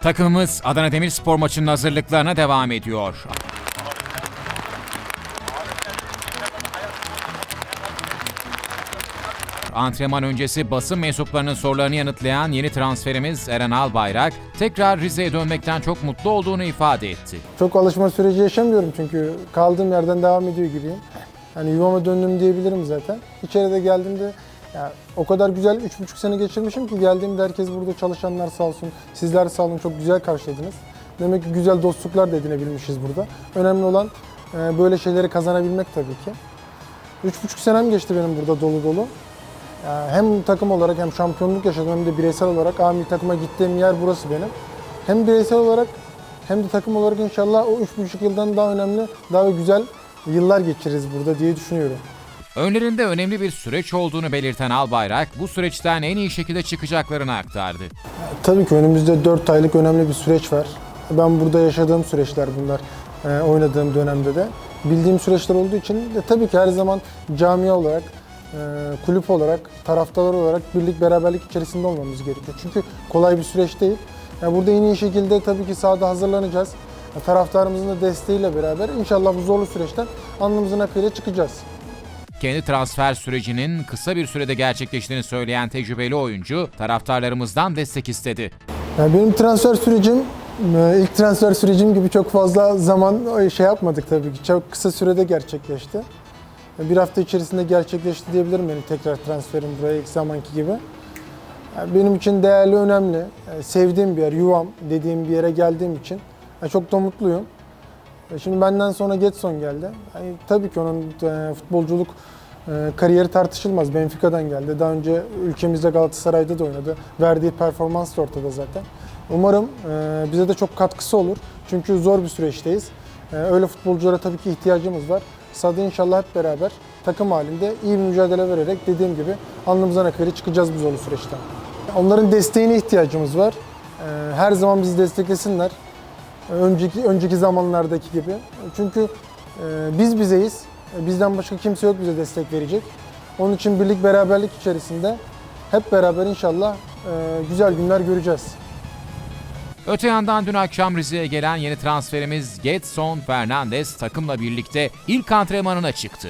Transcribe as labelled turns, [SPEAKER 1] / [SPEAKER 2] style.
[SPEAKER 1] Takımımız Adana Demirspor maçının hazırlıklarına devam ediyor. Antrenman öncesi basın mensuplarının sorularını yanıtlayan yeni transferimiz Eren Albayrak, tekrar Rize'ye dönmekten çok mutlu olduğunu ifade etti.
[SPEAKER 2] Çok alışma süreci yaşamıyorum çünkü kaldığım yerden devam ediyor gibiyim. Yani yuvama döndüm diyebilirim zaten. İçeride geldiğimde ya, o kadar güzel 3,5 sene geçirmişim ki geldiğimde herkes burada çalışanlar sağ olsun, sizler sağ olun çok güzel karşıladınız. Demek ki güzel dostluklar da edinebilmişiz burada. Önemli olan e, böyle şeyleri kazanabilmek tabii ki. 3,5 senem geçti benim burada dolu dolu. Ya hem takım olarak hem şampiyonluk yaşadım hem de bireysel olarak A takıma gittiğim yer burası benim. Hem bireysel olarak hem de takım olarak inşallah o 3,5 yıldan daha önemli, daha güzel yıllar geçiririz burada diye düşünüyorum.
[SPEAKER 1] Önlerinde önemli bir süreç olduğunu belirten Albayrak, bu süreçten en iyi şekilde çıkacaklarını aktardı.
[SPEAKER 2] Tabii ki önümüzde 4 aylık önemli bir süreç var. Ben burada yaşadığım süreçler bunlar, e, oynadığım dönemde de. Bildiğim süreçler olduğu için de tabii ki her zaman camia olarak, e, kulüp olarak, taraftarlar olarak birlik beraberlik içerisinde olmamız gerekiyor. Çünkü kolay bir süreç değil. Yani burada en iyi şekilde tabii ki sahada hazırlanacağız. Taraftarımızın da desteğiyle beraber inşallah bu zorlu süreçten alnımızın akıyla çıkacağız.
[SPEAKER 1] Kendi transfer sürecinin kısa bir sürede gerçekleştiğini söyleyen tecrübeli oyuncu, taraftarlarımızdan destek istedi.
[SPEAKER 2] Yani benim transfer sürecim e, ilk transfer sürecim gibi çok fazla zaman e, şey yapmadık tabii ki. Çok kısa sürede gerçekleşti. Bir hafta içerisinde gerçekleşti diyebilirim benim tekrar transferim buraya ilk zamanki gibi. Yani benim için değerli, önemli. Yani sevdiğim bir yer, yuvam dediğim bir yere geldiğim için yani çok da mutluyum. E, Şimdi benden sonra Getson geldi. Yani tabii ki onun e, futbolculuk e, kariyeri tartışılmaz. Benfica'dan geldi. Daha önce ülkemizde Galatasaray'da da oynadı. Verdiği performans da ortada zaten. Umarım e, bize de çok katkısı olur. Çünkü zor bir süreçteyiz. E, Öyle futbolculara tabii ki ihtiyacımız var. Sahada inşallah hep beraber takım halinde iyi bir mücadele vererek dediğim gibi alnımızdan akıyla çıkacağız bu zorlu süreçten. Onların desteğine ihtiyacımız var. E, Her zaman bizi desteklesinler önceki önceki zamanlardaki gibi. Çünkü e, biz bizeyiz. E, Bizden başka kimse yok bize destek verecek. Onun için birlik beraberlik içerisinde hep beraber inşallah e, güzel günler göreceğiz.
[SPEAKER 1] Öte yandan dün akşam Rize'ye gelen yeni transferimiz Getson Fernandez takımla birlikte ilk antrenmanına çıktı.